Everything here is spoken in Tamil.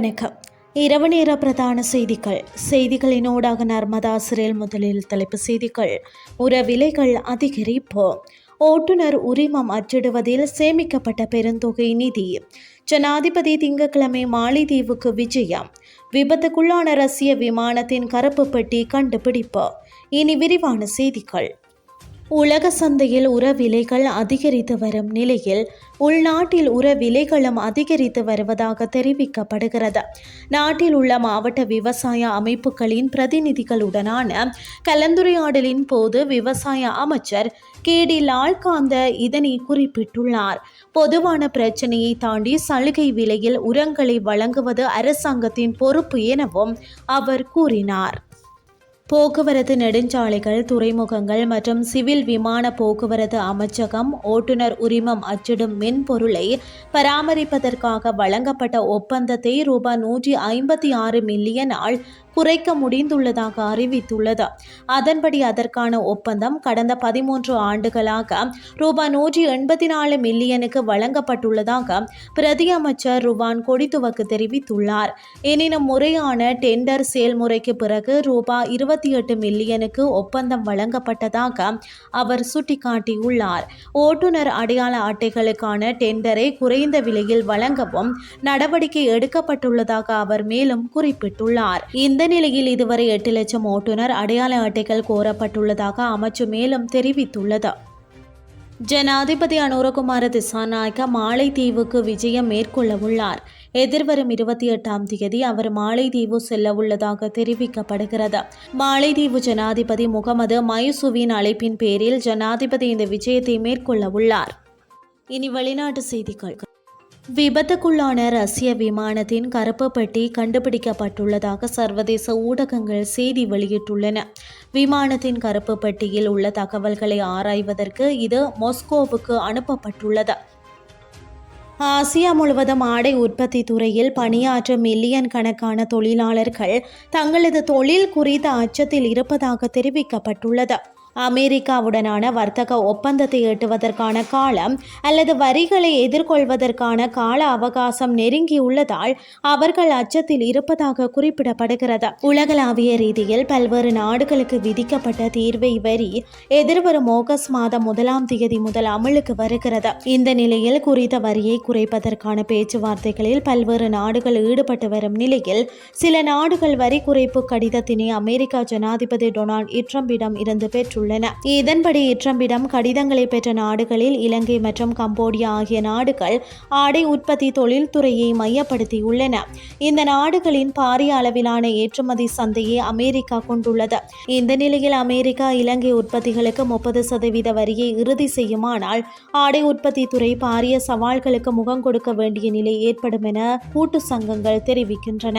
வணக்கம். இரவு நேர பிரதான செய்திகள். செய்திகளினூடாக நர்மதா சிறையில் முதலில் தலைப்பு செய்திகள். உர விலைகள் அதிகரிப்பு. ஓட்டுநர் உரிமம் அச்சிடுவதில் சேமிக்கப்பட்ட பெருந்தொகை நிதி. ஜனாதிபதி திங்கட்கிழமை மாலைதீவுக்கு விஜயம். விபத்துக்குள்ளான ரஷ்ய விமானத்தின் கருப்பு பெட்டி கண்டுபிடிப்பு. இனி விரிவான செய்திகள். உலக சந்தையில் உர விலைகள் அதிகரித்து வரும் நிலையில் உள்நாட்டில் உர விலைகளும் அதிகரித்து வருவதாக தெரிவிக்கப்படுகிறது. நாட்டில் உள்ள மாவட்ட விவசாய அமைப்புகளின் பிரதிநிதிகளுடனான கலந்துரையாடலின் போது விவசாய அமைச்சர் கேடி லால்காந்த இதனை குறிப்பிட்டுள்ளார். பொதுவான பிரச்சனையை தாண்டி சலுகை விலையில் உரங்களை வழங்குவது அரசாங்கத்தின் பொறுப்பு எனவும் அவர் கூறினார். போக்குவரத்து நெடுஞ்சாலைகள் துறைமுகங்கள் மற்றும் சிவில் விமான போக்குவரத்து அமைச்சகம் ஓட்டுநர் உரிமம் அச்சிடும் மென்பொருளை பராமரிப்பதற்காக வழங்கப்பட்ட ஒப்பந்தத்தை ரூபாய் நூற்றி ஐம்பத்தி ஆறு மில்லியனால் குறைக்க முடிந்துள்ளதாக அறிவித்துள்ளது. அதன்படி அதற்கான ஒப்பந்தம் கடந்த பதிமூன்று ஆண்டுகளாக ரூபாய் நூற்றி எண்பத்தி நாலு மில்லியனுக்கு வழங்கப்பட்டுள்ளதாக பிரதி அமைச்சர் ருவான் கொடித்துவக்கு தெரிவித்துள்ளார். எனினும் முறையான டெண்டர் செயல்முறைக்கு பிறகு ரூபாய் இருபத்தி எட்டு மில்லியனுக்கு ஒப்பந்தம் வழங்கப்பட்டதாக அவர் சுட்டிக்காட்டியுள்ளார். ஓட்டுநர் அடையாள அட்டைகளுக்கான டெண்டரை குறைந்த விலையில் வழங்கவும் நடவடிக்கை எடுக்கப்பட்டுள்ளதாக அவர் மேலும் குறிப்பிட்டுள்ளார். இந்த நிலையில் இதுவரை எட்டு லட்சம் ஓட்டுநர் அடையாள அட்டைகள் கோரப்பட்டுள்ளதாக அமைச்சு மேலும் தெரிவித்துள்ளது. ஜனாதிபதி அனுரகுமார திசாநாயக்க மாலைத்தீவுக்கு விஜயம் மேற்கொள்ள உள்ளார். எதிர்வரும் இருபத்தி எட்டாம் தேதி அவர் மாலைதீவு செல்ல உள்ளதாக தெரிவிக்கப்படுகிறது. மாலைதீவு ஜனாதிபதி முகமது மைசூவின் அழைப்பின் பேரில் ஜனாதிபதி இந்த விஜயத்தை மேற்கொள்ள உள்ளார். இனி வெளிநாட்டு செய்திகள். விபத்துக்குள்ளான ரஷ்ய விமானத்தின் கருப்பு பெட்டி கண்டுபிடிக்கப்பட்டுள்ளதாக சர்வதேச ஊடகங்கள் செய்தி வெளியிட்டுள்ளன. விமானத்தின் கருப்பு பெட்டியில் உள்ள தகவல்களை ஆராய்வதற்கு இது மாஸ்கோவுக்கு அனுப்பப்பட்டுள்ளது. ஆசியா முழுவதும் ஆடை உற்பத்தி துறையில் பணியாற்றும் மில்லியன் கணக்கான தொழிலாளர்கள் தங்களது தொழில் குறித்த அச்சத்தில் இருப்பதாக தெரிவிக்கப்பட்டுள்ளது. அமெரிக்காவுடனான வர்த்தக ஒப்பந்தத்தை எட்டுவதற்கான காலம் அல்லது வரிகளை எதிர்கொள்வதற்கான கால அவகாசம் நெருங்கியுள்ளதால் அவர்கள் அச்சத்தில் இருப்பதாக குறிப்பிடப்படுகிறது. உலகளாவிய ரீதியில் பல்வேறு நாடுகளுக்கு விதிக்கப்பட்ட தீர்வை வரி எதிர்வரும் ஆகஸ்ட் மாதம் முதலாம் தேதி முதல் அமலுக்கு வருகிறது. இந்த நிலையில் குறித்த வரியை குறைப்பதற்கான பேச்சுவார்த்தைகளில் பல்வேறு நாடுகள் ஈடுபட்டு வரும் நிலையில் சில நாடுகள் வரி குறைப்பு கடிதத்தினை அமெரிக்கா ஜனாதிபதி டொனால்ட் ட்ரம்பிடம் இருந்து பெற்றுள்ளன இதன்படி ட்ரம்பிடம் கடிதங்களை பெற்ற நாடுகளில் இலங்கை மற்றும் கம்போடியா ஆகிய நாடுகள் ஆடை உற்பத்தி தொழில்துறையை மையப்படுத்தியுள்ளன. இந்த நாடுகளின் பாரிய அளவிலான ஏற்றுமதி சந்தையை அமெரிக்கா கொண்டுள்ளது. இந்த நிலையில் அமெரிக்கா இலங்கை உற்பத்திகளுக்கு முப்பது சதவீத வரியை இறுதி செய்யுமானால் ஆடை உற்பத்தி துறை பாரிய சவால்களுக்கு முகம் கொடுக்க வேண்டிய நிலை ஏற்படும் என கூட்டு சங்கங்கள் தெரிவிக்கின்றன.